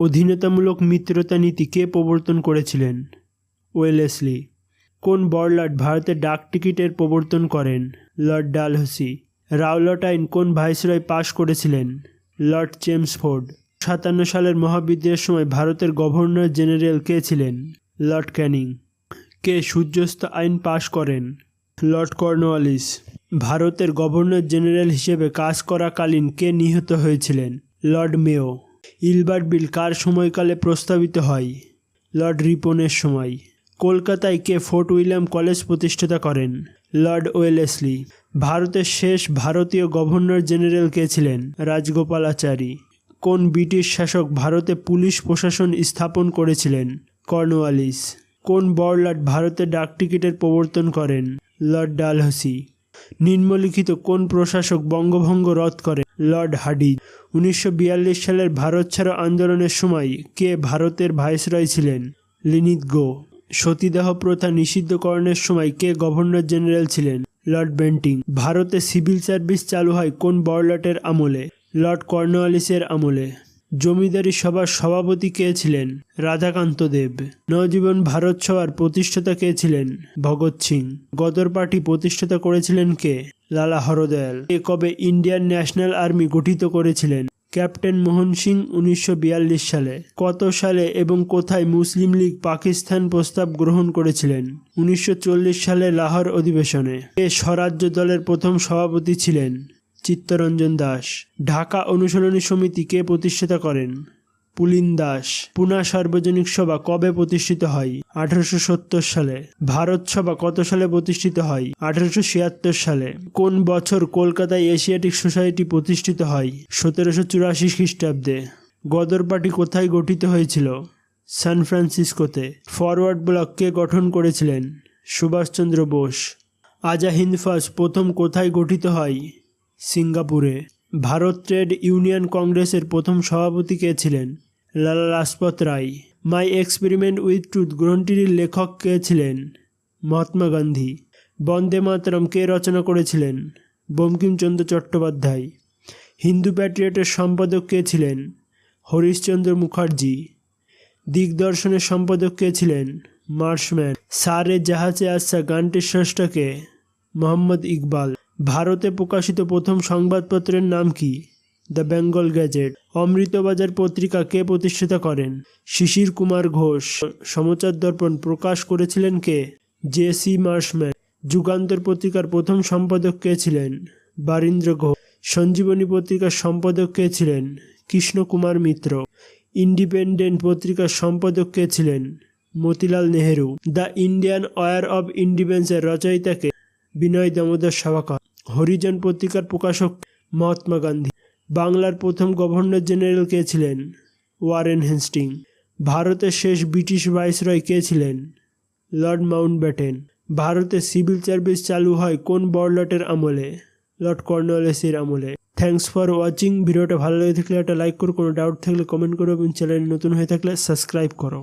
অধীনতামূলক মিত্রতা নীতি কে প্রবর্তন করেছিলেন? ওয়েলেসলি কোন বড়লাট ভারতে ডাক টিকিটের প্রবর্তন করেন? Lord Dalhousie. রাওলাট আইন কোন ভাইসরয় পাশ করেছিলেন? লর্ড চেমসফোর্ড সাতান্ন সালের মহাবিদ্রোহের সময় ভারতের গভর্নর জেনারেল কে ছিলেন? লর্ড ক্যানিং। কে সূর্যস্ত আইন পাশ করেন? লর্ড কর্নওয়ালিস ভারতের গভর্নর জেনারেল হিসেবে কাজ করাকালীন কে নিহত হয়েছিলেন? লর্ড মেও ইলবার্ট বিল কার সময়কালে প্রস্তাবিত হয়? লর্ড রিপনের সময়। কলকাতায় কে ফোর্ট উইলিয়াম কলেজ প্রতিষ্ঠাতা করেন? Lord Wellesley. ভারতের শেষ ভারতীয় গভর্নর জেনারেল কে ছিলেন? রাজগোপালাচারী। কোন ব্রিটিশ শাসক ভারতে পুলিশ প্রশাসন স্থাপন করেছিলেন? কর্নওয়ালিস। কোন বড়লাট ভারতের ডাকটিকিটের প্রবর্তন করেন? Lord Dalhousie. নিম্নলিখিত কোন প্রশাসক বঙ্গভঙ্গ রদ করেন? লর্ড হাডিজ উনিশশো সালের ভারত ছাড়ো আন্দোলনের সময় কে ভারতের ভাইসরয় ছিলেন? লিনিত গো। সতীদাহ প্রথা নিষিদ্ধকরণের সময় কে গভর্নর জেনারেল ছিলেন? Lord Bentinck. ভারতে সিভিল সার্ভিস চালু হয় কোন বড়লাটের আমলে? লর্ড কর্নওয়ালিসের আমলে। জমিদারি সভার সভাপতি কে ছিলেন? রাধাকান্ত দেব। নবজীবন ভারত সভার প্রতিষ্ঠাতা কে ছিলেন? ভগৎ সিং। গদর পার্টি প্রতিষ্ঠাতা করেছিলেন কে? লালা হরদয়াল। এ কবে ইন্ডিয়ান ন্যাশনাল আর্মি গঠিত করেছিলেন? ক্যাপ্টেন মোহন সিং উনিশশো বিয়াল্লিশ সালে। কত সালে এবং কোথায় মুসলিম লীগ পাকিস্তান প্রস্তাব গ্রহণ করেছিলেন? উনিশশো চল্লিশ সালে লাহোর অধিবেশনে। এ স্বরাজ্য দলের প্রথম সভাপতি ছিলেন চিত্তরঞ্জন দাস। ঢাকা অনুশীলনী সমিতি কে প্রতিষ্ঠাতা করেন? পুলিন দাস, পুনা সার্বজনিক সভা কবে প্রতিষ্ঠিত হয়? আঠারোশো সত্তর সালে। ভারত সভা কত সালে প্রতিষ্ঠিত হয়? আঠারোশো ছিয়াত্তর সালে। কোন বছর কলকাতায় এশিয়াটিক সোসাইটি প্রতিষ্ঠিত হয়? সতেরোশো চুরাশি খ্রিস্টাব্দে। গদর পার্টি কোথায় গঠিত হয়েছিল? সান ফ্রান্সিসকোতে। ফরওয়ার্ড ব্লক কে গঠন করেছিলেন? সুভাষচন্দ্র বোস। আজা হিন্দ ফার্স্ট প্রথম কোথায় গঠিত হয়? সিঙ্গাপুরে। ভারত ট্রেড ইউনিয়ন কংগ্রেসের প্রথম সভাপতি কে ছিলেন? Lala Lajpat Rai. My experiment with truth গ্রন্থটির লেখক কে ছিলেন? মহাত্মা গান্ধী। বন্দে মাতরম কে রচনা করেছিলেন? বঙ্কিমচন্দ্র চট্টোপাধ্যায়। হিন্দু প্যাট্রিয়টের সম্পাদক কে ছিলেন? হরিশচন্দ্র মুখার্জি। দিগদর্শনের সম্পাদক কে ছিলেন? মার্শম্যান। সারে জাহাজে আসা গানটির স্রষ্টাকে মোহাম্মদ ইকবাল। ভারতে প্রকাশিত প্রথম সংবাদপত্রের নাম কি? The Bengal gadget. অমৃতবাজার পত্রিকা কে প্রতিষ্ঠাতা করেন? শিশির কুমার ঘোষ। সমাচার দর্পণ প্রকাশ করেছিলেন কে? J C Marshman. যুগান্তর পত্রিকার প্রথম সম্পাদক কে ছিলেন? বারীন্দ্র ঘোষ। সঞ্জীবনী পত্রিকার সম্পাদক কে ছিলেন? কৃষ্ণ কুমার মিত্র। ইন্ডিপেন্ডেন্ট পত্রিকার সম্পাদক কে ছিলেন? Motilal Nehru. The Indian war of ইন্ডিপেন্ডেন্সের রচয়িতাকে বিনয় দামোদর সভাকর। হরিজন পত্রিকার প্রকাশক মহাত্মা গান্ধী। বাংলার প্রথম গভর্নর জেনারেল কে ছিলেন? ওয়ারেন হেস্টিং ভারতের শেষ ব্রিটিশ ভাইসরয় কে ছিলেন? Lord Mountbatten. ভারতে সিভিল সার্ভিস চালু হয় কোন বড়লটের আমলে? লর্ড কর্নওয়ালিসের আমলে। Thanks for watching. ভিডিওটা ভালো লেগে থাকলে একটা লাইক করো, কোনো ডাউট থাকলে কমেন্ট করো এবং চ্যানেল নতুন হয়ে থাকলে সাবস্ক্রাইব করো।